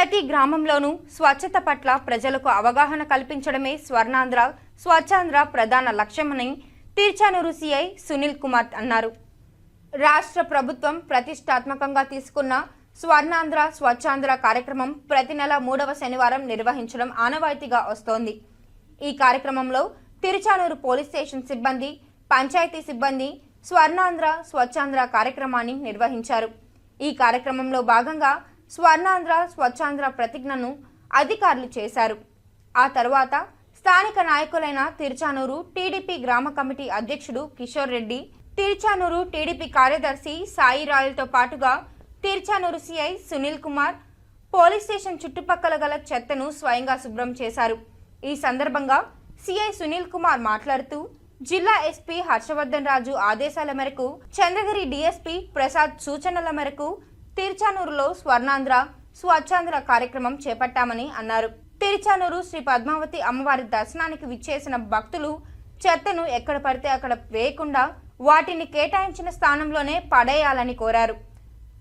ప్రతి గ్రామంలోనూ స్వచ్ఛత పట్ల ప్రజలకు అవగాహన కల్పించడమే స్వర్ణాంధ్ర స్వచ్ఛాంధ్ర ప్రధాన లక్ష్యమని తీర్చానూరు సిఐ సునీల్ కుమార్ అన్నారు. రాష్ట్ర ప్రభుత్వం ప్రతిష్టాత్మకంగా తీసుకున్న స్వర్ణాంధ్ర స్వచ్ఛాంధ్ర కార్యక్రమం ప్రతి నెల మూడవ శనివారం నిర్వహించడం ఆనవాయితీగా వస్తోంది. ఈ కార్యక్రమంలో తిరుచానూరు పోలీస్ స్టేషన్ సిబ్బంది పంచాయతీ సిబ్బంది స్వర్ణాంధ్ర స్వచ్ఛాంధ్ర కార్యక్రమాన్ని నిర్వహించారు. ఈ కార్యక్రమంలో భాగంగా స్వర్ణాంధ్ర స్వచ్ఛాంధ్ర ప్రతిజ్ఞను అధికారులు చేశారు. ఆ తర్వాత స్థానిక నాయకులైన తిరుచానూరు టీడీపీ గ్రామ కమిటీ అధ్యక్షుడు కిషోర్ రెడ్డి తిరుచానూరు టీడీపీ కార్యదర్శి సాయి రాయలతో పాటుగా Tiruchanur CI Sunil Kumar police station చుట్టుపక్కల గల చెత్తను స్వయంగా శుభ్రం చేశారు. ఈ సందర్భంగా సిఐ సునీల్ కుమార్ మాట్లాడుతూ జిల్లా ఎస్పీ హర్షవర్ధన్ రాజు ఆదేశాల మేరకు చంద్రగిరి డీఎస్పీ ప్రసాద్ సూచనల మేరకు తిరుచానూరులో స్వర్ణాంధ్ర స్వచ్ఛాంధ్ర కార్యక్రమం చేపట్టామని అన్నారు. తిరుచానూరు శ్రీ పద్మావతి అమ్మవారి దర్శనానికి విచ్చేసిన భక్తులు చెత్తను ఎక్కడ పడితే అక్కడ వేయకుండా వాటిని కేటాయించిన స్థానంలోనే పడేయాలని కోరారు.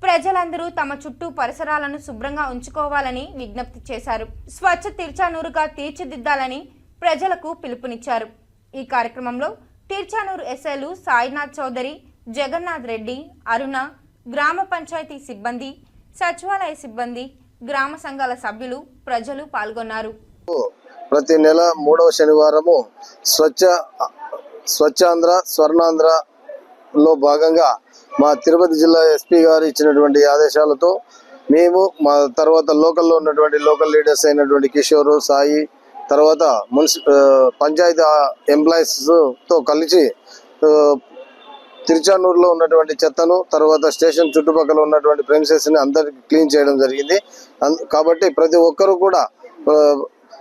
ప్రజలందరూ తమ చుట్టూ పరిసరాలను శుభ్రంగా ఉంచుకోవాలని విజ్ఞప్తి చేశారు. స్వచ్ఛ తిరుచానూరుగా తీర్చిదిద్దాలని ప్రజలకు పిలుపునిచ్చారు. ఈ కార్యక్రమంలో తిరుచానూరు ఎస్ఐలు సాయినాథ్ చౌదరి జగన్నాథ్ రెడ్డి అరుణ గ్రామ పంచాయతీ సిబ్బంది సచివాలయ సిబ్బంది గ్రామ సంఘాల సభ్యులు ప్రజలు పాల్గొన్నారు. ప్రతి నెల మూడవ శనివారము స్వచ్ఛ స్వచ్ఛాంధ్ర స్వర్ణాంధ్రలో భాగంగా మా తిరుపతి జిల్లా ఎస్పీ గారు ఇచ్చినటువంటి ఆదేశాలతో మేము మా తర్వాత లోకల్లో ఉన్నటువంటి లోకల్ లీడర్స్ అయినటువంటి కిషోరు సాయి తర్వాత మున్సి పంచాయతీ ఎంప్లాయీస్తో కలిసి తిరుచానూరులో ఉన్నటువంటి చెత్తను తర్వాత స్టేషన్ చుట్టుపక్కల ఉన్నటువంటి ప్రెమిసెస్ని అందరికి క్లీన్ చేయడం జరిగింది. అన్- కాబట్టి ప్రతి ఒక్కరూ కూడా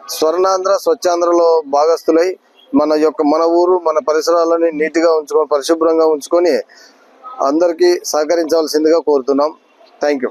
స్వర్ణాంధ్ర స్వచ్ఛాంధ్రలో భాగస్థులై మన యొక్క మన ఊరు మన పరిసరాలని నీట్గా ఉంచుకొని పరిశుభ్రంగా ఉంచుకొని అందరికీ సహకరించవలసిందిగా కోరుతున్నాం. Thank you